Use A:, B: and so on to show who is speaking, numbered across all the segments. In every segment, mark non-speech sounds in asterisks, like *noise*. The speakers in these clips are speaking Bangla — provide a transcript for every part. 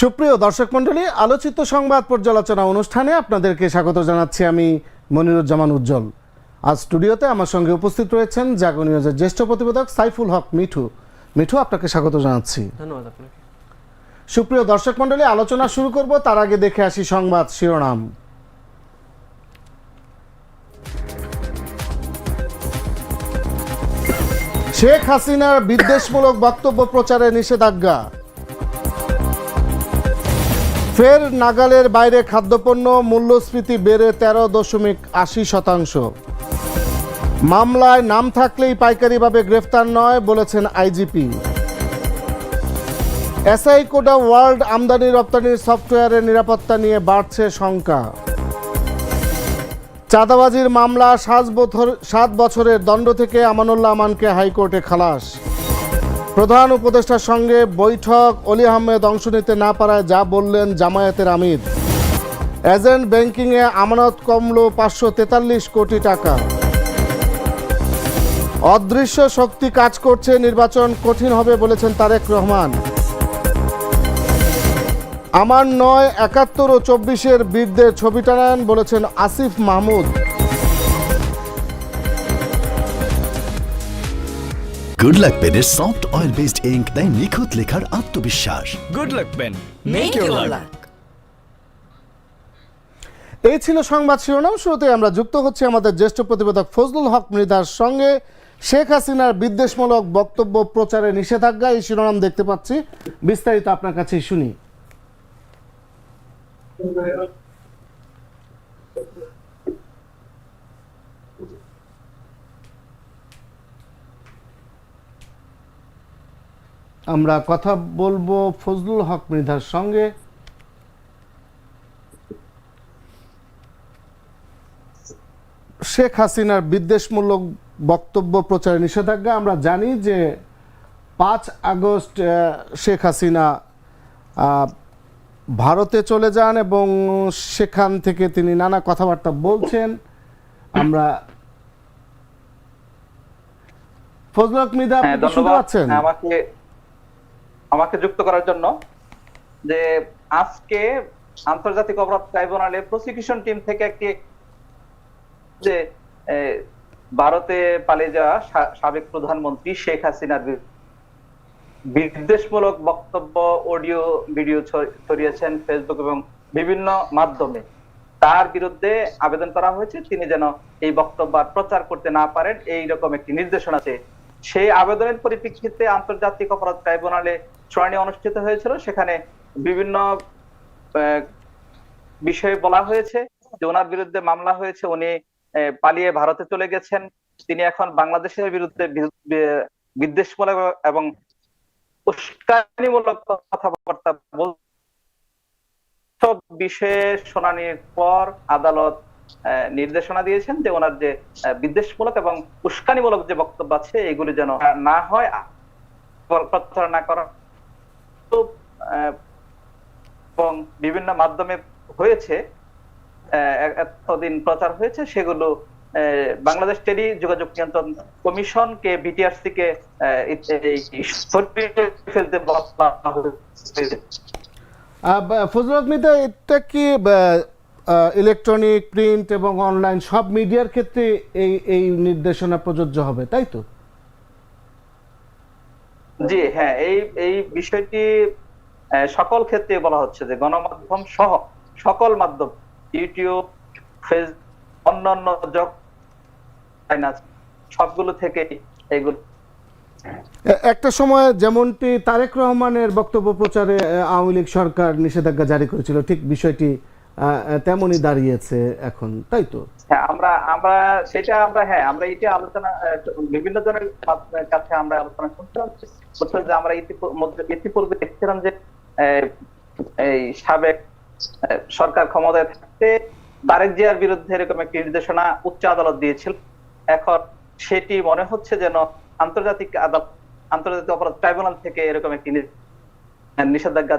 A: সুপ্রিয় দর্শক মণ্ডলী আলোচিত সংবাদ পর্যালোচনা অনুষ্ঠানে আপনাদেরকে স্বাগত জানাচ্ছি আমি মনিরুজ্জামান উজ্জ্বল। আজ স্টুডিওতে আমার সঙ্গে উপস্থিত রয়েছেন জাগো নিউজের জ্যেষ্ঠ প্রতিবেদক সাইফুল হক মিঠু। মিঠু আপনাকে স্বাগত জানাচ্ছি।
B: ধন্যবাদ আপনাকে।
A: সুপ্রিয় দর্শক মণ্ডলী আলোচনা শুরু করব তার আগে দেখে আসি সংবাদ শিরোনাম। শেখ হাসিনার বিদ্বেষমূলক বক্তব্য প্রচারে নিষেধাজ্ঞা। ফের নাগালের বাইরে খাদ্যপণ্য মূল্যস্ফীতি বেড়ে তেরো দশমিক আশি শতাংশ। মামলায় নাম থাকলেই পাইকারিভাবে গ্রেফতার নয় বলেছেন আইজিপি। এসআই কোডা ওয়ার্ল্ড আমদানি রপ্তানির সফটওয়্যারের নিরাপত্তা নিয়ে বাড়ছে শঙ্কা। চাঁদাবাজির মামলা সাত বছর সাত বছরের দণ্ড থেকে আমানুল্লাহ আমানকে হাইকোর্টে খালাস। প্রধান উপদেষ্টার সঙ্গে বৈঠক, অলি আহমেদ অংশ নিতে না পারায় যা বললেন জামায়াতের আমির। এজেন্ট ব্যাংকিংয়ে আমানত কমল পাঁচশো তেতাল্লিশ কোটি টাকা। অদৃশ্য শক্তি কাজ করছে, নির্বাচন কঠিন হবে বলেছেন তারেক রহমান। আমার নয়, একাত্তর ও চব্বিশের বীরদের ছবি টানান বলেছেন আসিফ মাহমুদ।
C: গুড লাক পেনের সফট অয়েল বেসড ইঙ্ক দেয় নিখুঁত লেখার আত্মবিশ্বাস।
D: Good luck, Ben.
E: Make your luck.
A: এই ছিল সংবাদ শিরোনাম। শুরুতে আমরা যুক্ত হচ্ছে আমাদের জ্যেষ্ঠ প্রতিবেদক ফজলুল হক মৃধার সঙ্গে। শেখ হাসিনার বিদ্বেষমূলক বক্তব্য প্রচারে নিষেধাজ্ঞা এই শিরোনাম দেখতে পাচ্ছি। বিস্তারিত আপনার কাছেই শুনি। আমরা কথা বলব ফজলুল হক মৃধার সঙ্গে। শেখ হাসিনার বিদ্বেষমূলক বক্তব্য প্রচারে নিষেধাজ্ঞা। আমরা জানি যে পাঁচ আগস্ট শেখ হাসিনা আহ, ভারতে চলে যান এবং সেখান থেকে তিনি নানা কথাবার্তা বলছেন। আমরা ফজলুল হক মৃধা আপনি
F: হ্যাঁ
A: শুনতে পাচ্ছেন?
F: আমাকে আমাকে যুক্ত করার জন্য যে আজকে আন্তর্জাতিক অপরাধ ট্রাইব্যুনালে প্রসিকিউশন টিম থেকে একটি যে ভারতে পালিয়ে যাওয়া সাবেক প্রধানমন্ত্রী শেখ হাসিনার বিদ্বেষমূলক বক্তব্য, অডিও, ভিডিও ছড়িয়েছেন ফেসবুক এবং বিভিন্ন মাধ্যমে। তার বিরুদ্ধে আবেদন করা হয়েছে, তিনি যেন এই বক্তব্য প্রচার করতে না পারেন এই রকম একটি নির্দেশনা আছে সেই আবেদনের পরিপ্রেক্ষিতে আন্তর্জাতিক অপরাধ ট্রাইব্যুনালে শুনানি অনুষ্ঠিত হয়েছিল। সেখানে বিভিন্ন বিষয়ে বলা হয়েছে যে ওনার বিরুদ্ধে মামলা হয়েছে, উনি পালিয়ে ভারতে চলে গেছেন। তিনি এখন বাংলাদেশের বিরুদ্ধে বিদ্বেষমূলক এবং উস্কানিমূলক কথাবার্তা বল সব বিষয়ে শুনানির পর আদালত নির্দেশনা দিয়েছেন যে ওনার যে বিদ্বেষমূলক এবং উস্কানিমূলক যে বক্তব্য আছে, এগুলি যেন না হয় প্রচার করা। এবং বিভিন্ন মাধ্যমে হয়েছে এতদিন প্রচার হয়েছে, সেগুলো বাংলাদেশ টেলি যোগাযোগ নিয়ন্ত্রণ বিটিআরসি কে এই- এই ফেলতে
A: ফজলুল হক এটা কি ইলেকট্রনিক প্রিন্ট এবং অনলাইন সব মিডিয়ার ক্ষেত্রে এই এই নির্দেশনা প্রযোজ্য হবে তাই তো?
F: জি হ্যাঁ এই এই বিষয়টি সকল ক্ষেত্রে বলা হচ্ছে যে গণমাধ্যম সহ সকল মাধ্যম ইউটিউব ফেস অন্যান্য সবগুলো থেকে এগুলো।
A: একটা সময় যেমনটি তারেক রহমানের বক্তব্য প্রচারে আওয়ামী লীগ সরকার নিষেধাজ্ঞা জারি করেছিল ঠিক বিষয়টি তেমনই দাঁড়িয়েছে এখন, তাই তো?
F: হ্যাঁ আমরা আমরা সেটা আমরা হ্যাঁ আমরা এটা আলোচনা বিভিন্ন জনের কাছে আমরা আলোচনা হচ্ছে। যে আমরা ইতিপূর্বে দেখছিলাম যে এই সাবেক সরকার ক্ষমতায় থাকতে তারেক জিয়ার বিরুদ্ধে এরকম একটি নির্দেশনা উচ্চ আদালত দিয়েছিল। এখন সেটি মনে হচ্ছে যেন আন্তর্জাতিক আদালত, আন্তর্জাতিক অপরাধ ট্রাইব্যুনাল থেকে এরকম একটি নিষেধাজ্ঞা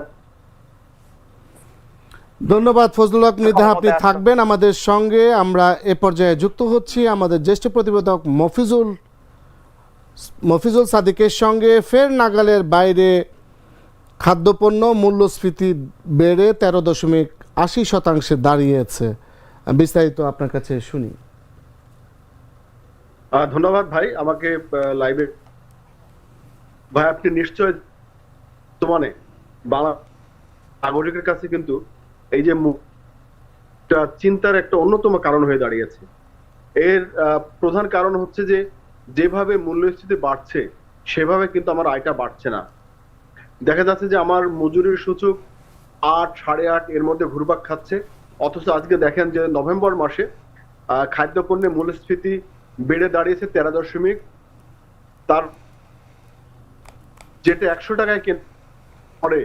A: ধন্যবাদ ফজলুল হক মৃধা আপনি থাকবেন আমাদের সঙ্গে। আমরা এ পর্যায়ে যুক্ত হচ্ছি আমাদের জ্যেষ্ঠ প্রতিবেদক মফিজুল মফিজুল সাদিকের সঙ্গে। ফের নাগালের বাইরে খাদ্যপণ্য মূল্যস্ফীতি বেড়ে তেরো দশমিক আশি শতাংশে দাঁড়িয়েছে। বিস্তারিত আপনার কাছে শুনি।
B: ধন্যবাদ ভাই আমাকে লাইভে ভাই আপনি নিশ্চয় মানে বাংলা নাগরিকের কাছে কিন্তু এই যে চিন্তার একটা অন্যতম কারণ হয়ে দাঁড়িয়েছে। এর প্রধান কারণ হচ্ছে যে, যেভাবে মূল্যস্ফীতি বাড়ছে, সেভাবে কিন্তু আমার আয়টা বাড়ছে না। দেখা যাচ্ছে যে আমার মজুরির সূচক আট, সাড়ে আট এর মধ্যে ঘুরপাক খাচ্ছে। অথচ আজকে দেখেন যে নভেম্বর মাসে খাদ্যপণ্যের মূল্যস্ফীতি বেড়ে দাঁড়িয়েছে তেরো দশমিক, তার যেটা একশো টাকায় পরে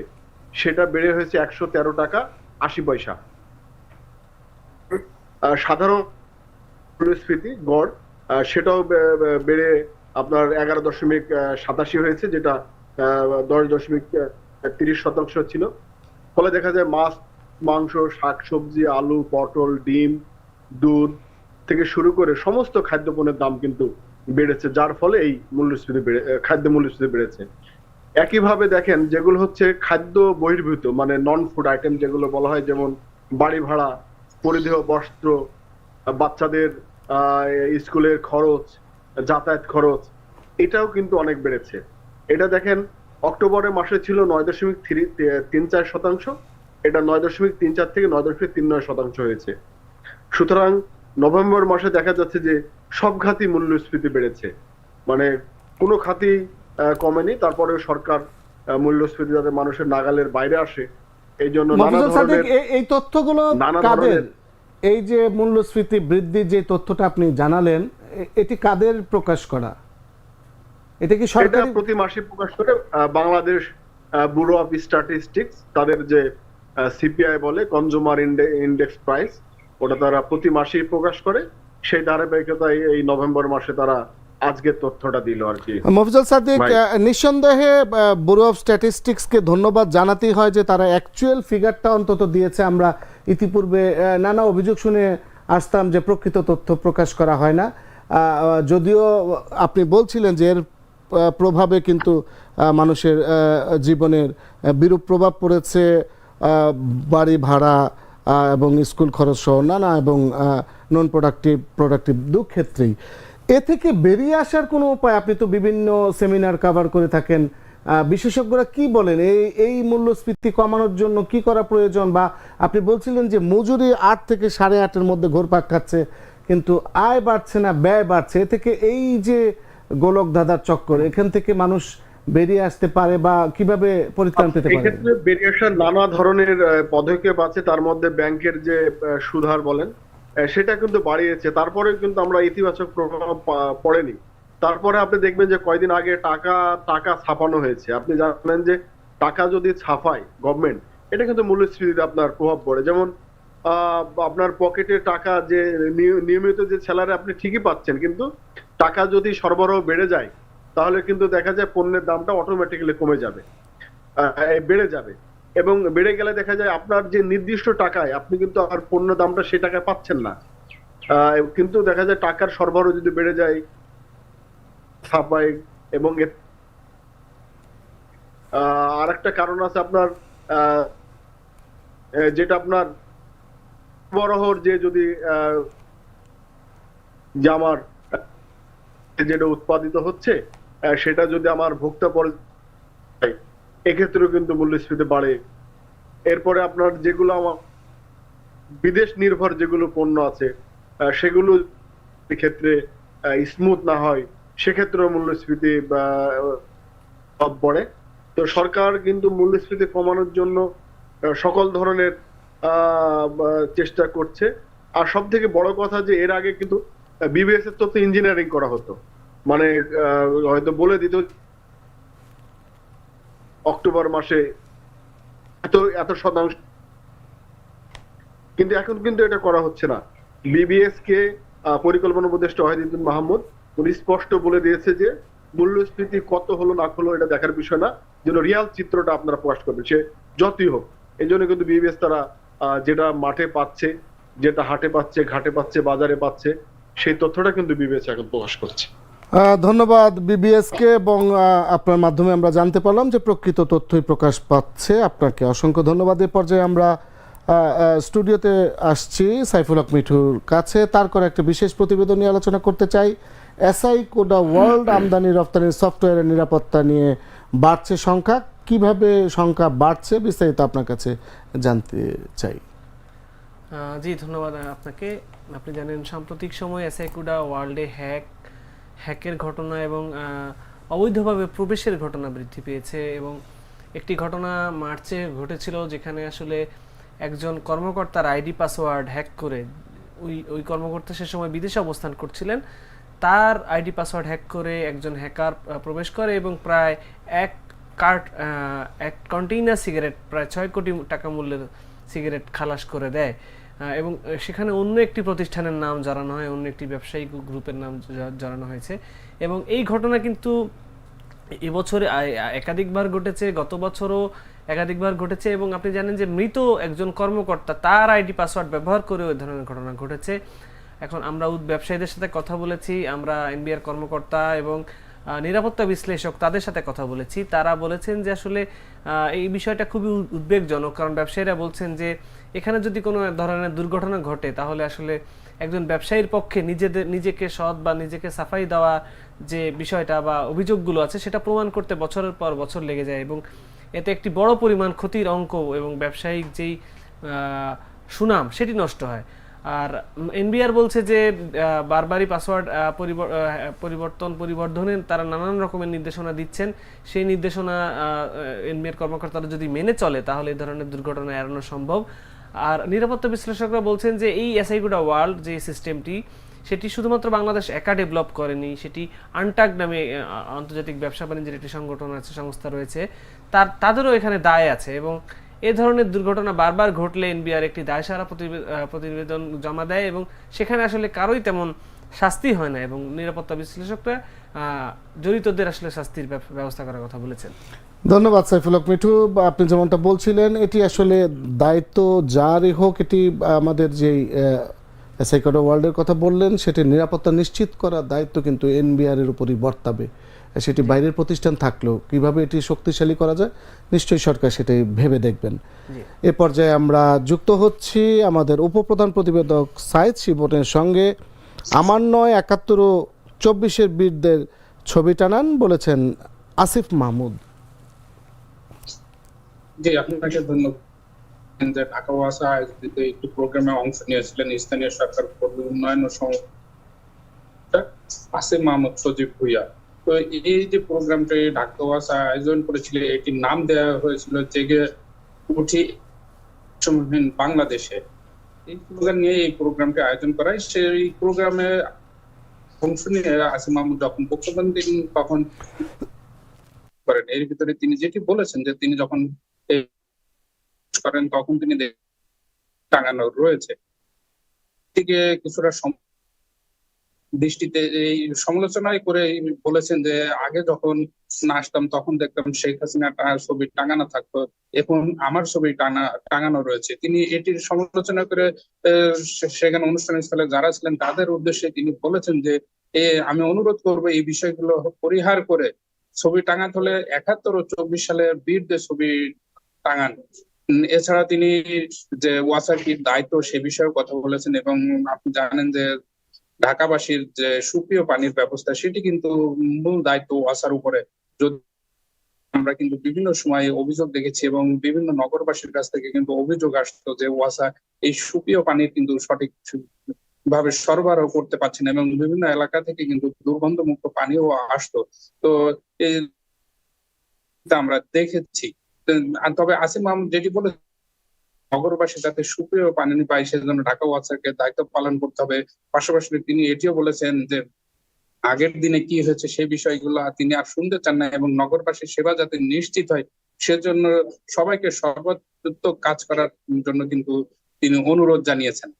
B: সেটা বেড়ে হয়েছে একশো তেরো টাকা। আশি পয়সা। সাধারণ মূল্যস্ফীতি, গড় সেটাও বেড়ে আপনার এগারো দশমিক সাতাশি হয়েছে, যেটা দশ দশমিক তিরিশ শতাংশ ছিল। ফলে দেখা যায় মাছ, মাংস শাকসবজি আলু, পটল, ডিম, দুধ থেকে শুরু করে সমস্ত খাদ্যপণ্যের দাম কিন্তু বেড়েছে, যার ফলে এই মূল্যস্ফীতি বেড়ে খাদ্য মূল্যস্ফীতি বেড়েছে। একইভাবে দেখেন যেগুলো হচ্ছে খাদ্য বহির্ভূত মানে নন ফুড আইটেম যেগুলো বলা হয় যেমন বাড়ি ভাড়া পরিধেয় বস্ত্র বাচ্চাদের স্কুলের খরচ যাতায়াত খরচ এটাও কিন্তু অনেক বেড়েছে। এটা দেখেন অক্টোবরের মাসে ছিল নয় দশমিক থ্রি তিন চার শতাংশ এটা নয় দশমিক তিন চার থেকে নয় দশমিক তিন নয় শতাংশ হয়েছে। সুতরাং নভেম্বর মাসে দেখা যাচ্ছে যে সব খাতি মূল্যস্ফীতি বেড়েছে। মানে কোনো খাতি আহ, কমেনি। তারপরে সরকার মূল্যস্ফীতি যাতে মানুষের নাগালের বাইরে আসে এই জন্য নানা ধরনের
A: এই তথ্যগুলো কাদের? এই যে মূল্যস্ফীতি বৃদ্ধি যে তথ্যটা আপনি জানালেন এটি কাদের প্রকাশ করা? এটা কি সরকার
B: প্রতি মাসে প্রকাশ করে বাংলাদেশ ব্যুরো অফ স্ট্যাটিস্টিক্স তাদের যে সিপিআই বলে কনজুমার ইন্ডেক্স প্রাইস ওটা তারা প্রতি মাসেই প্রকাশ করে। সেই ধারাবাহিকতায় এই নভেম্বর মাসে তারা আজকের তথ্যটা দিল আর কি।
A: মফিজুল সাদিক নিঃসন্দেহে ব্যুরো অফ স্ট্যাটিস্টিক্সকে ধন্যবাদ জানাতেই হয় যে তারা অ্যাকচুয়াল ফিগারটা অন্তত দিয়েছে। আমরা ইতিপূর্বে নানা অভিযোগ শুনে আসতাম যে প্রকৃত তথ্য প্রকাশ করা হয় না। যদিও আপনি বলছিলেন যে এর প্রভাবে কিন্তু মানুষের জীবনের বিরূপ প্রভাব পড়েছে বাড়ি ভাড়া এবং স্কুল খরচ সহ নানা এবং নন প্রোডাক্টিভ প্রোডাক্টিভ দু ক্ষেত্রেই এ থেকে বেরিয়ে আসার কোনো উপায়? আপনি তো বিভিন্ন সেমিনার কভার করে থাকেন। বিশেষজ্ঞরা কি বলেন? এই এই মূল্যস্ফীতি কমানোর জন্য কি করা প্রয়োজন? বা আপনি বলছিলেন যে মজুরি আট থেকে সাড়ে আটের মধ্যে ঘোরপাক খাচ্ছে কিন্তু আয় বাড়ছে না ব্যয় বাড়ছে। এ থেকে এই যে গোলক দাদার চক্কর এখান থেকে মানুষ বেরিয়ে আসতে পারে বা কীভাবে পরিত্রাণ পেতে পারে?
B: এক্ষেত্রে বেরিয়ে আসার নানা ধরনের পদক্ষেপ আছে। তার মধ্যে ব্যাংকের যে সুধার বলেন সেটা কিন্তু বাড়িয়েছে। তারপরে কিন্তু আমরা ইতিবাচক প্রভাব পড়েনি। তারপরে আপনি দেখবেন যে কয়দিন আগে টাকা টাকা ছাপানো হয়েছে। আপনি জানেন যে টাকা যদি ছাপায় গভর্নমেন্ট এটা কিন্তু মূল্যস্ফীতিতে আপনার প্রভাব পড়ে। যেমন আপনার পকেটে টাকা যে নিয়- নিয়মিত যে স্যালারি আপনি ঠিকই পাচ্ছেন, কিন্তু টাকা যদি সরবরাহ বেড়ে যায়, তাহলে কিন্তু দেখা যায় পণ্যের দামটা অটোমেটিক্যালি কমে যাবে। বেড়ে যাবে। এবং বেড়ে গেলে দেখা যায় আপনার যে নির্দিষ্ট টাকায় আপনি কিন্তু আর পণ্য দামটা সেই টাকায় পাচ্ছেন না। কিন্তু দেখা যায় টাকার সরবরাহ যদি বেড়ে যায় ছাপাই এবং আর একটা কারণ আছে আপনার যেটা আপনার সরবরাহর যে যদি যে আমার যেটা উৎপাদিত হচ্ছে সেটা যদি আমার ভোক্তা পরে এক্ষেত্রেও কিন্তু মূল্যস্ফীতি বাড়ে। এরপরে আপনার যেগুলো আমার বিদেশ নির্ভর যেগুলো পণ্য আছে সেগুলো ক্ষেত্রে স্মুথ না হয়, সেক্ষেত্রেও মূল্যস্ফীতি পড়ে। তো সরকার কিন্তু মূল্যস্ফীতি কমানোর জন্য সকল ধরনের চেষ্টা করছে। আর সব থেকে বড় কথা যে এর আগে কিন্তু বিবিএস এর তথ্য ইঞ্জিনিয়ারিং করা হতো। মানে হয়তো বলে দিত অক্টোবর মাসে এত এত শতাংশ। কিন্তু এখন কিন্তু এটা করা হচ্ছে না। বিবিএস কে পরিকল্পনা উপদেষ্টা ওয়াহিদুদ্দিন মাহমুদ, উনি স্পষ্ট বলে দিয়েছে যে মূল্যস্ফীতি কত হলো, না হলো, এটা দেখার বিষয় না। যেন রিয়াল চিত্রটা আপনারা প্রকাশ করবেন, সে যতই হোক। এই জন্য কিন্তু বিবিএস তারা যেটা মাঠে পাচ্ছে, যেটা হাটে পাচ্ছে, ঘাটে পাচ্ছে, বাজারে পাচ্ছে, সেই তথ্যটা কিন্তু বিবিএস এখন প্রকাশ করছে।
A: ধন্যবাদ বিবিএসকে এবং আপনার মাধ্যমে আমরা জানতে পারলাম যে প্রকৃত তথ্যই প্রকাশ পাচ্ছে। আপনাকে অসংখ্য ধন্যবাদ। এ পর্যায়ে আমরা স্টুডিওতে আসছি সাইফুল হক মিঠুর কাছে। তার করে একটা বিশেষ প্রতিবেদন নিয়ে আলোচনা করতে চাই। এসআই কোডা ওয়ার্ল্ড আমদানি রপ্তানি সফটওয়্যারের নিরাপত্তা নিয়ে বাড়ছে সংখ্যা কীভাবে সংখ্যা বাড়ছে বিস্তারিত আপনার কাছে জানতে চাই।
D: জি, ধন্যবাদ আপনাকে। আপনি জানেন, সাম্প্রতিক সময় সময়ে এসআইকুডা ওয়ার্ল্ডে হ্যাক হ্যাকের ঘটনা এবং অবৈধভাবে প্রবেশের ঘটনা বৃদ্ধি পেয়েছে এবং একটি ঘটনা মার্চে ঘটেছিল যেখানে আসলে একজন কর্মকর্তার আইডি পাসওয়ার্ড হ্যাক করে ওই ওই কর্মকর্তা সে সময় বিদেশে অবস্থান করছিলেন। তার আইডি পাসওয়ার্ড হ্যাক করে একজন হ্যাকার প্রবেশ করে এবং প্রায় এক কার্ট এক কন্টেইনার সিগারেট, প্রায় ছয় কোটি টাকা মূল্যের সিগারেট খালাস করে দেয়। এবং সেখানে অন্য একটি প্রতিষ্ঠানের নাম জানানো হয়, অন্য একটি ব্যবসায়িক গ্রুপের নাম জানানো হয়েছে। এবং এই ঘটনা কিন্তু এবছরে একাধিকবার ঘটেছে, গত বছরও একাধিকবার ঘটেছে এবং আপনি জানেন যে মৃত একজন কর্মকর্তা, তার আইডি পাসওয়ার্ড ব্যবহার করে ওই ধরনের ঘটনা ঘটেছে। এখন আমরা ব্যবসায়ীদের সাথে কথা বলেছি, আমরা এনবিআর কর্মকর্তা এবং নিরাপত্তা বিশ্লেষক তাদের সাথে কথা বলেছি। তারা বলেছেন যে আসলে এই বিষয়টা খুবই উদ্বেগজনক। কারণ ব্যবসায়ীরা বলছেন যে, এখানে যদি কোনো ধরনের দুর্ঘটনা ঘটে, তাহলে আসলে একজন ব্যবসায়ীর পক্ষে নিজেদের, নিজেকে সৎ বা নিজেকে সাফাই দেওয়া যে বিষয়টা বা অভিযোগগুলো আছে, সেটা প্রমাণ করতে বছরের পর বছর লেগে যায় এবং এতে একটি বড় পরিমাণ ক্ষতির অঙ্ক এবং ব্যবসায়িক যেই সুনাম, সেটি নষ্ট হয়। আর এনবিআর বলছে যে বারবারই পাসওয়ার্ড পরিবর্তন, পরিবর্ধনে তারা নানান রকমের নির্দেশনা দিচ্ছেন। সেই নির্দেশনা এনবিআর কর্মকর্তারা যদি মেনে চলে, তাহলে এই ধরনের দুর্ঘটনা এড়ানো সম্ভব। আর নিরাপত্তা বিশ্লেষকরা বলছেন যে, এই এসআইগুডা ওয়ার্ল্ড যে সিস্টেমটি, সেটি শুধুমাত্র বাংলাদেশ একা ডেভেলপ করেনি, সেটি আনটাক নামে আন্তর্জাতিক ব্যবসা বাণিজ্যের একটি সংগঠন আছে, সংস্থা রয়েছে। তার, তাদেরও এখানে দায় আছে এবং এ ধরনের দুর্ঘটনা বারবার ঘটলে এনবিআর একটি দায়সারা প্রতিবে- প্রতিবেদন জমা দেয় এবং সেখানে আসলে কারোই তেমন শাস্তি হয় না এবং নিরাপত্তা বিশ্লেষকরা জড়িতদের আসলে শাস্তির ব্যবস্থা করার কথা বলেছেন।
A: ধন্যবাদ, সাইফুল হক মিঠু। আপনি যেমনটা বলছিলেন, এটি আসলে দায়িত্ব যারই হোক, এটি আমাদের যেই এসআইকোডা ওয়ার্ল্ডের কথা বললেন, সেটি নিরাপত্তা নিশ্চিত করার দায়িত্ব কিন্তু এনবিআর এর উপরই বর্তাবে। সেটি বাইরের প্রতিষ্ঠান থাকলেও কীভাবে এটি শক্তিশালী করা যায় নিশ্চয়ই সরকার সেটি ভেবে দেখবেন। এ পর্যায়ে আমরা যুক্ত হচ্ছি আমাদের উপপ্রধান প্রতিবেদক সাইদ শিবনের সঙ্গে। আমার নয় একাত্তর ও চব্বিশের বীরদের ছবি টানান বলেছেন আসিফ মাহমুদ।
E: জি আপনাকে ধন্যবাদ। যে ঢাকা ওয়াসা আয়োজিত একটি প্রোগ্রামে অংশ নিয়েছিলেন স্থানীয় সরকার কর্মী উন্নয়ন ও সংস্থা আসিম মাহমুদ সজীব ভুইয়া। তো এই যে প্রোগ্রামটি ঢাকা আয়োজন করেছিল, এটির নাম দেওয়া হয়েছিল জেগে উঠি সমহীন বাংলাদেশে। এই স্লোগান নিয়ে এই প্রোগ্রামটি আয়োজন করায়। সেই প্রোগ্রামে অংশ নিয়ে আসিম মাহমুদ যখন বক্তব্য দিন, তখন করেন। এর ভিতরে তিনি যেটি বলেছেন যে, তিনি যখন করেন, তখন তিনি টাঙানো রয়েছে। থেকে কিছুটা দৃষ্টিতে এই সমালোচনাই করে বলেছেন যে, আগে যখন আসতাম, তখন দেখতাম শেখ হাসিনা ছবি টাঙানো থাকতো। এখন আমার ছবি টানা টাঙানো রয়েছে। তিনি এটির সমালোচনা করে সেখানে অনুষ্ঠান স্থলে যারা ছিলেন, তাদের উদ্দেশ্যে তিনি বলেছেন যে আমি অনুরোধ করব এই বিষয়গুলো পরিহার করে ছবি টাঙাতে হলে একাত্তর ও চব্বিশ সালের বীরদের ছবি টাঙান। এছাড়া তিনি যে ওয়াসার কি দায়িত্ব সে বিষয়ে কথা বলেছেন এবং আপনি জানেন যে ঢাকাবাসীর যে সুপ্রিয় পানির ব্যবস্থা, সেটি কিন্তু মূল দায়িত্ব ওয়াসার উপরে। যদি আমরা কিন্তু বিভিন্ন সময় অভিযোগ দেখেছি এবং বিভিন্ন নগরবাসীর কাছ থেকে কিন্তু অভিযোগ আসতো যে ওয়াসা এই সুপ্রিয় পানির কিন্তু সঠিক ভাবে সরবরাহ করতে পারছে না এবং বিভিন্ন এলাকা থেকে কিন্তু দুর্গন্ধমুক্ত পানিও আসতো। তো আমরা দেখেছি। তবে আসিম যেটি বলে নগরবাসী যাতে সুপ্রিয় পানি পায় সেজন্য ঢাকা ওয়াসাকে দায়িত্ব পালন করতে হবে। পাশাপাশি তিনি এটিও বলেছেন যে, আগের দিনে কি হয়েছে সেই বিষয়গুলো তিনি আর শুনতে চান না এবং নগরবাসীর সেবা যাতে নিশ্চিত হয় সেজন্য সবাইকে সর্বোত্তম কাজ করার জন্য কিন্তু তিনি অনুরোধ জানিয়েছেন।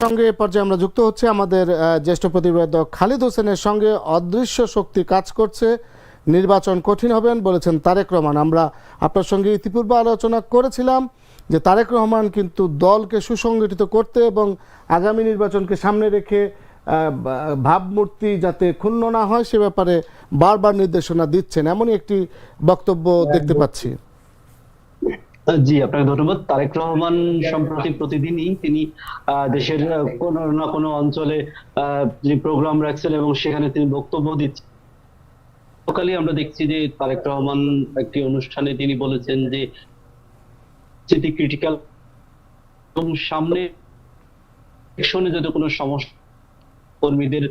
A: সঙ্গে পর্যায়ে আমরা যুক্ত হচ্ছে আমাদের জ্যেষ্ঠ প্রতিবেদক খালিদ হোসেনের সঙ্গে অদৃশ্য শক্তি কাজ করছে নির্বাচন কঠিন হবেন বলেছেন তারেক রহমান। আমরা আপনার সঙ্গে ইতিপূর্বে আলোচনা করেছিলাম যে তারেক রহমান কিন্তু দলকে সুসংগঠিত করতে এবং আগামী নির্বাচনকে সামনে রেখে ভাবমূর্তি যাতে ক্ষুণ্ণ না হয় সে ব্যাপারে বারবার নির্দেশনা দিচ্ছেন। এমনই একটি বক্তব্য দেখতে পাচ্ছি।
G: জি আপনাকে ধন্যবাদ। তারেক রহমান সম্প্রতি প্রতিদিনই তিনি আহ, দেশের কোনো না কোনো অঞ্চলে প্রোগ্রাম রাখছেন এবং সেখানে তিনি বক্তব্য দিচ্ছেন। সকালে আমরা দেখছি যে তারেক রহমান একটি অনুষ্ঠানে তিনি বলেছেন যে যদি ক্রিটিক্যাল এবং সামনে ইলেকশনে যদি কোনো সমস্যা কর্মীদের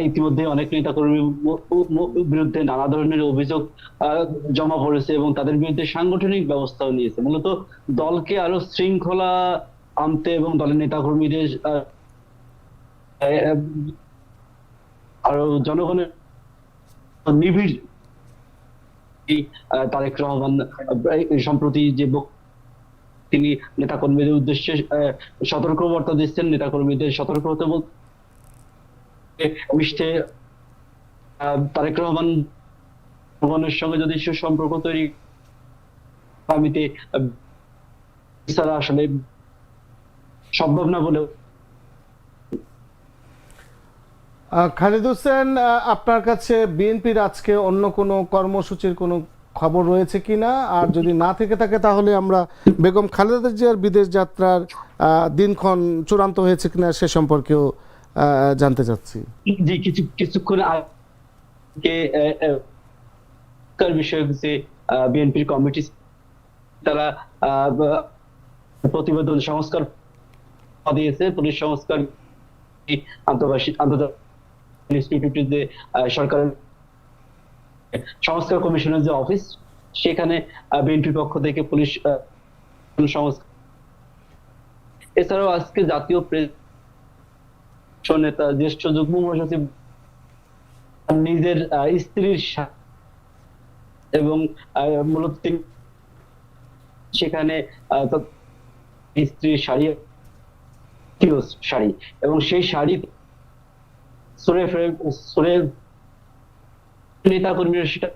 G: ইতিমধ্যে অনেক নেতা কর্মীর বিরুদ্ধে নানা ধরনের অভিযোগ জমা পড়েছে এবং তাদের বিরুদ্ধে সাংগঠনিক ব্যবস্থাও নিয়েছে। মূলত দলকে আরও শৃঙ্খলা আনতে এবং দলের নেতা কর্মীদের আরও জনগণের নিবিড়। তারেক রহমান সম্প্রতি যে তিনি নেতা কর্মীদের উদ্দেশ্যে সতর্কবার্তা দিচ্ছেন নেতা কর্মীদের সতর্ক হতে বল মিশতে তারেক রহমান জনগণের সঙ্গে যদি সুসম্পর্ক তৈরি ছাড়া আসলে সম্ভব না বলেও
A: খালিদ হোসেন আপনার কাছে বিএনপির আজকে অন্য কোনো কর্মসূচির কোনো খবর রয়েছে কিনা আর যদি না থেকে থাকে তাহলে আমরা বেগম খালেদা জিয়ার বিদেশ যাত্রার দিনক্ষণ চূড়ান্ত হয়েছে কিনা সে সম্পর্কেও জানতে চাচ্ছি।
G: যে কিছু কিছুক্ষণ আগে বিষয়ক যে বিএনপির কমিটি, তারা প্রতিবেদন সংস্কার দিয়েছে, পুলিশ সংস্কার আন্তর্জাতিক সরকারের সংস্কার কমিশনের যে অফিস সেখানে বিএনপির পক্ষ থেকে পুলিশ সংস্কার এছাড়াও আজকে জাতীয় প্রেস নেতা, জ্যেষ্ঠ যুগ্ম মহাসচিব নিজের স্ত্রীর এবং মূলত সেখানে স্ত্রীর শাড়ি শাড়ি, এবং সেই শাড়ি নেতা কর্মীরা সেটা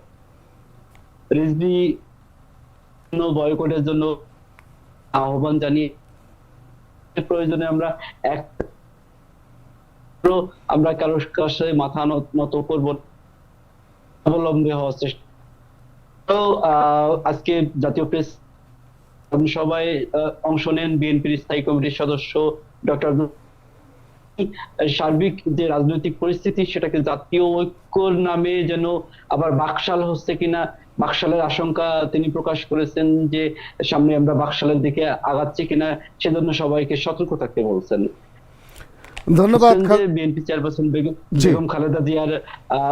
G: বয়কটের জন্য আহ্বান জানিয়ে প্রয়োজনে আমরা এক আমরা কারোর কাছে মাথা নত- করব। অবলম্বী হওয়ার চেষ্টা তো আজকে জাতীয় প্রেস সবাই অংশ নেন বিএনপির স্থায়ী কমিটির সদস্য ডক্টর সার্বিক যে রাজনৈতিক পরিস্থিতি সেটাকে জাতীয় ঐক্যর নামে যেন আবার বাকশাল হচ্ছে কিনা, বাকশালের আশঙ্কা তিনি প্রকাশ করেছেন যে সামনে আমরা বাকশালের দিকে আগাচ্ছি কিনা, সেজন্য সবাইকে সতর্ক থাকতে বলছেন।
A: ধন্যবাদ
G: বিএনপি চেয়ারপারসন বেগম খালেদা জিয়ার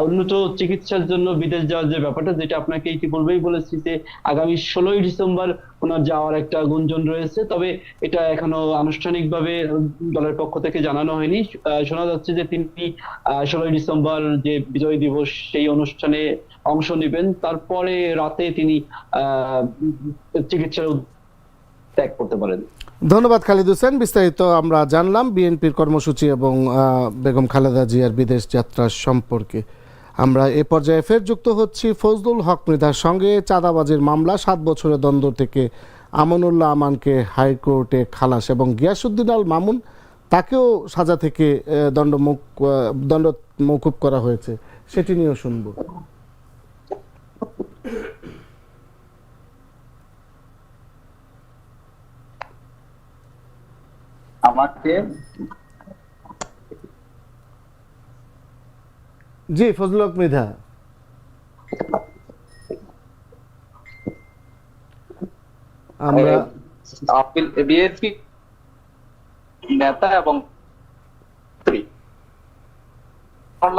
G: উন্নত চিকিৎসার জন্য বিদেশ যাওয়ার যে ব্যাপারটা যেটা আপনাকে ইতিপূর্বেই বলেছি যে আগামী ষোলোই ডিসেম্বর ওনার যাওয়ার একটা গুঞ্জন রয়েছে। তবে এটা এখনও আনুষ্ঠানিকভাবে দলের পক্ষ থেকে জানানো হয়নি। শোনা যাচ্ছে যে তিনি ষোলোই ডিসেম্বর যে বিজয় দিবস সেই অনুষ্ঠানে অংশ নেবেন। তারপরে রাতে তিনি আহ চিকিৎসার ত্যাগ করতে পারেন।
A: ধন্যবাদ খালিদ হোসেন। বিস্তারিত আমরা জানলাম বিএনপির কর্মসূচি এবং বেগম খালেদা জিয়ার বিদেশ যাত্রা সম্পর্কে। আমরা এ পর্যায়ে ফের যুক্ত হচ্ছি ফজলুল হক মৃধার সঙ্গে। চাঁদাবাজির মামলা সাত বছরের দ্বন্দ্ব থেকে আমানুল্লাহ আমানকে হাইকোর্টে খালাস এবং গিয়াসুদ্দিন আল মামুন তাকেও সাজা থেকে আহ, দণ্ড মুক দণ্ড মৌকুব করা হয়েছে। সেটি নিয়েও শুনব।
F: আমাকে
A: জি ফজলুল হক মৃধা। আমরা
F: নেতা এবং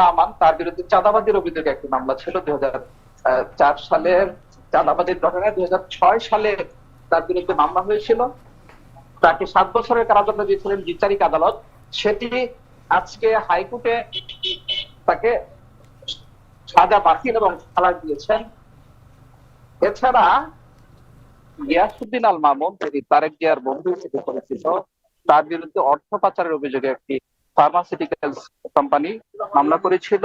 F: আমান তার বিরুদ্ধে চাঁদাবাজির অভিযোগে একটি মামলা ছিল দুই চার সালের চাঁদাবাজির ঘটনায় দুই হাজার ছয় সালে তার বিরুদ্ধে মামলা হয়েছিল। তাকে সাত বছরের কারাদণ্ড দিয়েছিলেন বিচারিক আদালত। সেটি আজকে হাইকোর্টে তাকে সাজা বাতিল এবং খালাস দিয়েছেন। এছাড়া গিয়াসুদ্দিন আল মামুন তারেক জিয়ার বন্ধু হিসেবে পরিচিত, তার বিরুদ্ধে অর্থ পাচারের অভিযোগে একটি ফার্মাসিউটিক্যালস কোম্পানি মামলা করেছিল,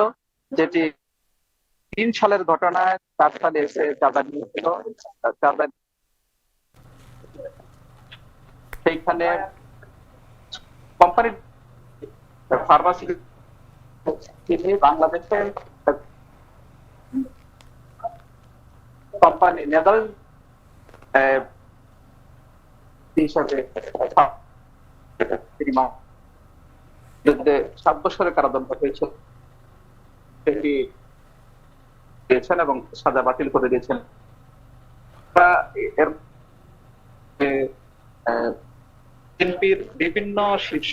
F: যেটি তিন সালের ঘটনায় চার সালে এসে চাঁদা নিয়েছিল। চাঁদা সেইখানে কোম্পানির ফার্মাসি তিনি বাংলাদেশের কোম্পানি নেদারল্যান্ড হিসাবে সাত বছরের কারাদণ্ড হয়েছে। সেটি দিয়েছেন এবং সাজা বাতিল করে দিয়েছেন। বিএনপির বিভিন্ন শীর্ষ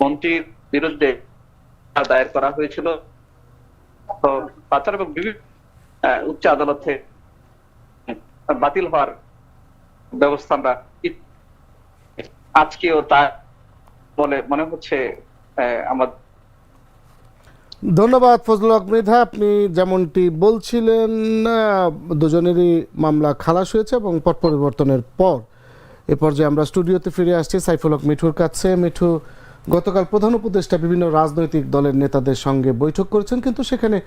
F: মন্ত্রীর বিরুদ্ধে দায়ের করা হয়েছিল। পাচার এবং বিভিন্ন উচ্চ আদালতে বাতিল হওয়ার ব্যবস্থা আমরা আজকেও তা বলে মনে হচ্ছে আহ, আমাদের
A: ধন্যবাদ ফজলুল হক আপনি যেমনটি বলছিলেন দুজনেরই মামলা খালাস হয়েছে এবং পট পরিবর্তনের পর এ পর্যায়ে আমরা স্টুডিওতে ফিরে আসছি সাইফুল হক মিঠুর কাছে। মিঠু, গতকাল প্রধান উপদেষ্টা বিভিন্ন রাজনৈতিক দলের নেতাদের সঙ্গে বৈঠক করেছেন, কিন্তু সেখানে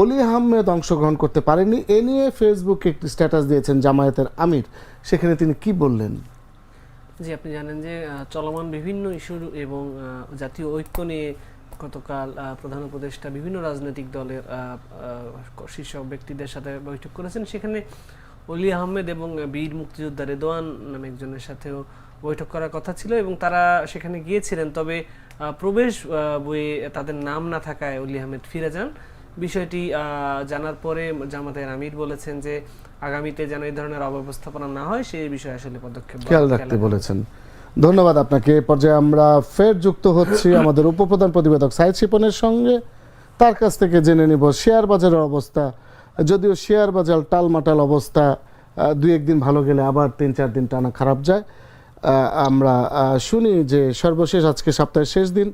A: অলি আহমেদ অংশগ্রহণ করতে পারেননি। এ নিয়ে ফেসবুকে একটি স্ট্যাটাস দিয়েছেন জামায়াতের আমির। সেখানে তিনি কি বললেন?
D: জি, আপনি জানেন যে চলমান বিভিন্ন ইস্যু এবং জাতীয় ঐক্য নিয়ে গতকাল প্রধান উপদেষ্টা বিভিন্ন রাজনৈতিক দলের শীর্ষ ব্যক্তিদের সাথে বৈঠক করেছেন। সেখানে অলি আহমেদ এবং বীর মুক্তিযোদ্ধা রেদোয়ান নামে একজনের সাথেও বৈঠক করার কথা ছিল এবং তারা সেখানে গিয়েছিলেন। তবে প্রবেশ বইয়ে তাদের নাম না থাকায় অলি আহমেদ ফিরে যান। বিষয়টি জানার পরে জামাতের আমির বলেছেন যে আগামীতে যেন এই ধরনের অব্যবস্থাপনা না হয় সেই বিষয়ে আসলে পদক্ষেপ
A: খেয়াল রাখতে বলেছেন। ধন্যবাদ আপনাকে। এ পর্যায়ে আমরা ফের যুক্ত হচ্ছি *coughs* আমাদের উপপ্রধান প্রতিবেদক সাইদ শিপনের সঙ্গে। তার কাছ থেকে জেনে নিব শেয়ার বাজারের অবস্থা। যদিও শেয়ার বাজার টালমাটাল অবস্থা দুই একদিন ভালো গেলে আবার তিন চার দিন টানা খারাপ যায়। আমরা শুনি যে সর্বশেষ আজকে সপ্তাহের শেষ দিন,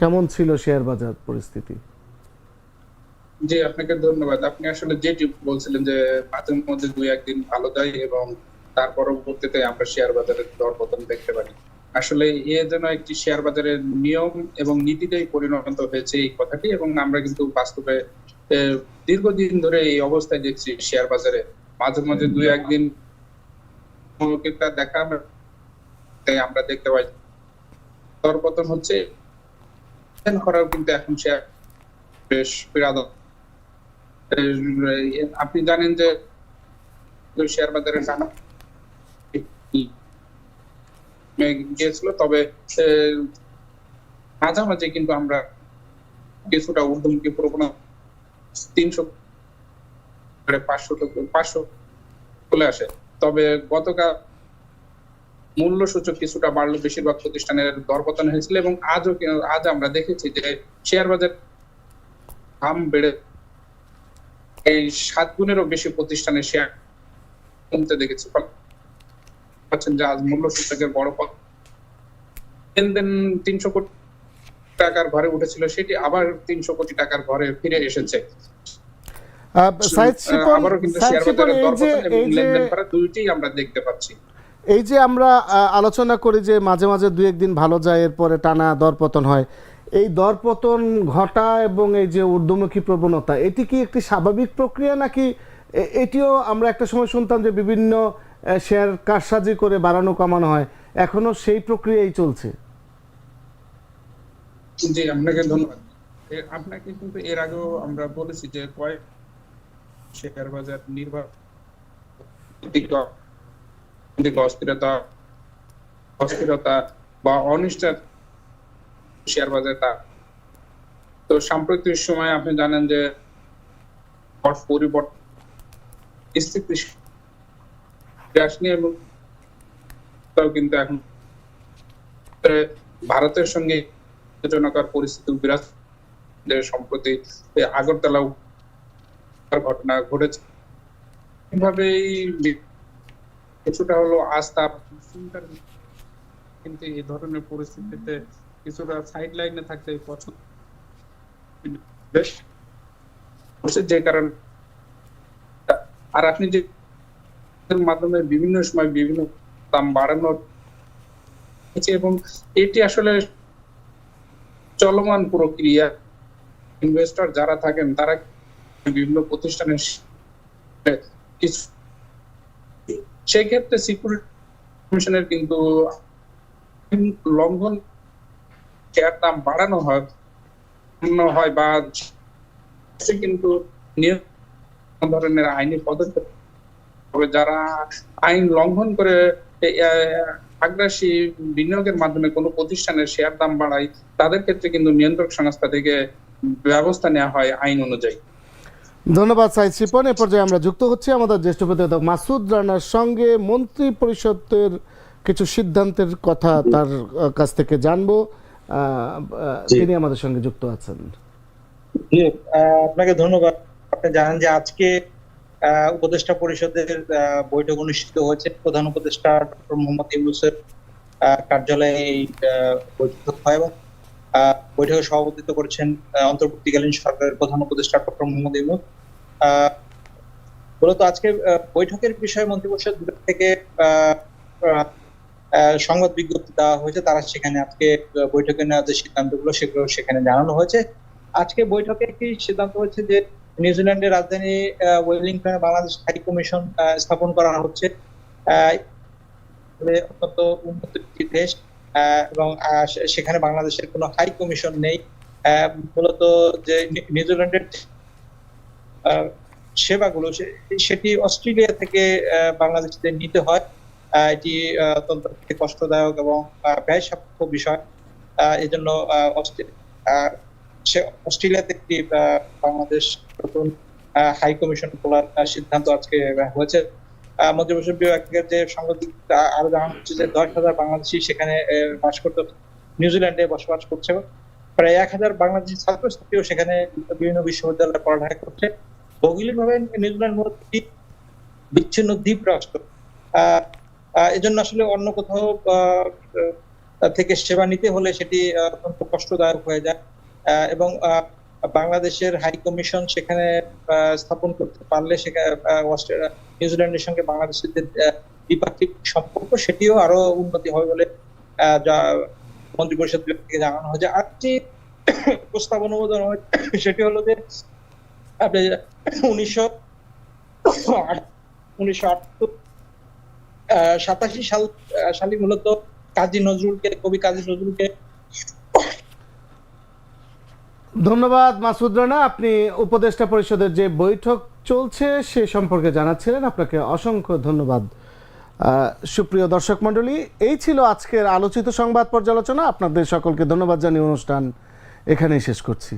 A: কেমন ছিল শেয়ার বাজার পরিস্থিতি?
E: জি, আপনাকে ধন্যবাদ। আপনি আসলে যেটি বলছিলেন যে মাঝে মধ্যে দুই একদিন ভালো যায় এবং তার পরবর্তীতে আমরা শেয়ার বাজারের দরপতন দেখতে পারি। আসলে এ যেন একটি শেয়ার বাজারের নিয়ম এবং নীতিতেই পরিণত হয়েছে এই কথাটি এবং আমরা কিন্তু বাস্তবে দীর্ঘদিন ধরে এই অবস্থায় দেখছি শেয়ার বাজারে। মাঝে মাঝে দুই একদিন দেখা তাই আমরা দেখতে পাই। দরপতন হচ্ছে করাও কিন্তু এখন শেয়ার বেশ বিরাদ আপনি জানেন যে শেয়ার বাজারে টানা গিয়েছিল তবে মাঝামাঝি কিন্তু আমরা কিছুটা ঊর্ধ্বমুখী প্রবণতা তিনশো পাঁচশো পাঁচশো চলে আসে। তবে গতকাল মূল্য সূচক কিছুটা বাড়লো, বেশিরভাগ প্রতিষ্ঠানের দরপতন হয়েছিল এবং আজও আজ আমরা দেখেছি যে শেয়ার বাজার দাম বেড়ে এই সাত গুণেরও বেশি প্রতিষ্ঠানের শেয়ার কমতে দেখেছি। পাচ্ছেন যে আজ মূল্য সূচকের বড় পথ লেনদেন তিনশো কোটি টাকার ঘরে উঠেছিল সেটি আবার তিনশো কোটি টাকার ঘরে ফিরে এসেছে।
A: এই যে
E: আমরা
A: আলোচনা করি যে মাঝে মাঝে দু একদিন ভালো যায় এরপরে টানা দরপতন হয়। এই দরপতন ঘটা এবং এই যে ঊর্ধ্বমুখী প্রবণতা এটি কি একটি স্বাভাবিক প্রক্রিয়া নাকি এটিও আমরা একটা সময় শুনতাম যে বিভিন্ন শেয়ার কারসাজি করে বাড়ানো কমানো হয় এখনও সেই প্রক্রিয়াই চলছে?
E: জি, আপনাকে ধন্যবাদ। আপনাকে কিন্তু এর আগেও আমরা বলেছি যে কয়েক শেয়ার বাজার নির্ভর অস্থিরতা অস্থিরতা বা অনিশ্চিত শেয়ার বাজার তা। তো সাম্প্রতিক সময় আপনি জানেন যে পরিবর্তন স্থিতি কিন্তু এখন, ভারতের সঙ্গে উত্তেজনাকর পরিস্থিতি বিরাজ সম্প্রতি আগরতলা ঘটনা ঘটেছে। কিছুটা হলো আস্থা কিন্তু এই ধরনের পরিস্থিতিতে কিছুটা সাইড লাইনে থাকতে পছন্দ যে কারণে আর আপনি যে মাধ্যমে বিভিন্ন সময় বিভিন্ন দাম বাড়ানোর এবং এটি আসলে চলমান প্রক্রিয়া ইনভেস্টর যারা থাকেন, তারা বিভিন্ন প্রতিষ্ঠানের কিছু সেই ক্ষেত্রে সিকিউরিটি কমিশনের কিন্তু লঙ্ঘন শেয়ার দাম বাড়ানো হয় হয় বা কিন্তু ধরনের আইনি পদক্ষেপ যারা আইন লঙ্ঘন করে আগ্রাসী বিনিয়োগের মাধ্যমে কোনো প্রতিষ্ঠানের শেয়ার দাম বাড়ায় তাদের ক্ষেত্রে কিন্তু নিয়ন্ত্রক সংস্থা থেকে ব্যবস্থা নেওয়া হয় আইন অনুযায়ী।
A: ধন্যবাদ সাইদ শিপন। এ পর্যায়ে আমরা যুক্ত হচ্ছি আমাদের জ্যেষ্ঠ প্রতিবেদক মাসুদ রানার সঙ্গে। মন্ত্রী পরিষদের কিছু সিদ্ধান্তের কথা তার কাছ থেকে জানব। তিনি আমাদের সঙ্গে যুক্ত আছেন।
H: আপনাকে ধন্যবাদ। আপনি জানেন যে আজকে উপদেষ্টা পরিষদের বৈঠক অনুষ্ঠিত হয়েছে। প্রধান উপদেষ্টা ডক্টর মোহাম্মদ ইউনুসের কার্যালয়ে এই বৈঠক হয় এবং বৈঠকে সভাপতিত্ব করেছেন অন্তর্বর্তীকালীন সরকারের প্রধান উপদেষ্টা ডক্টর মোহাম্মদ ইউনুস। মূলত আজকে বৈঠকের বিষয়ে মন্ত্রিপরিষদ থেকে সংবাদ বিজ্ঞপ্তি দেওয়া হয়েছে। তারা সেখানে আজকে বৈঠকে নেওয়া যে সিদ্ধান্তগুলো, সেগুলো সেখানে জানানো হয়েছে। আজকে বৈঠকে একটি সিদ্ধান্ত হয়েছে যে নিউজিল্যান্ডের রাজধানী ওয়েলিংটনে বাংলাদেশ হাই কমিশন স্থাপন করা হচ্ছে। অত্যন্ত উন্নত একটি দেশ এবং সেখানে বাংলাদেশের কোনো হাই কমিশন নেই। মূলত যে নিউজিল্যান্ডের সেবাগুলো সেটি অস্ট্রেলিয়া থেকে বাংলাদেশে নিতে হয়। এটি অত্যন্ত কষ্টদায়ক এবং ব্যয় সাপেক্ষ বিষয়। আহ, সে অস্ট্রেলিয়াতে একটি বাংলাদেশ নতুন হাই কমিশন খোলার সিদ্ধান্ত আজকে হয়েছে। মন্ত্রিপরিষদ বিভাগের যে সাংবাদিক আরও জানানো হচ্ছে যে দশ হাজার বাংলাদেশি সেখানে বাস করতে নিউজিল্যান্ডে বসবাস করছে। প্রায় এক হাজার বাংলাদেশি ছাত্রছাত্রীও সেখানে বিভিন্ন বিশ্ববিদ্যালয়ে পড়ালেখা করছে। ভৌগোলিকভাবে নিউজিল্যান্ড মূলত বিচ্ছিন্ন দ্বীপ রাষ্ট্র। এজন্য আসলে অন্য কোথাও থেকে সেবা নিতে হলে সেটি অত্যন্ত কষ্টদায়ক হয়ে যায়। এবং বাংলাদেশের হাই কমিশন সেখানে স্থাপন করতে পারলে সেখানে নিউজিল্যান্ডের সঙ্গে বাংলাদেশের যে দ্বিপাক্ষিক সম্পর্ক সেটিও আরও উন্নতি হবে বলে মন্ত্রিপরিষদ বিভাগ থেকে জানানো হয়েছে। আরেকটি প্রস্তাব অনুমোদন হয়েছে সেটি হলো যে, আপনি উনিশশো উনিশশো সাতাশি সাল সালে মূলত কাজী নজরুলকে, কবি কাজী নজরুলকে
A: ধন্যবাদ, মাসুদ রানা। আপনি উপদেষ্টা পরিষদের যে বৈঠক চলছে, সে সম্পর্কে জানাচ্ছিলেন। আপনাকে অসংখ্য ধন্যবাদ। সুপ্রিয় দর্শক মণ্ডলী, এই ছিল আজকের আলোচিত সংবাদ পর্যালোচনা। আপনাদের সকলকে ধন্যবাদ জানিয়ে অনুষ্ঠান এখানেই শেষ করছি।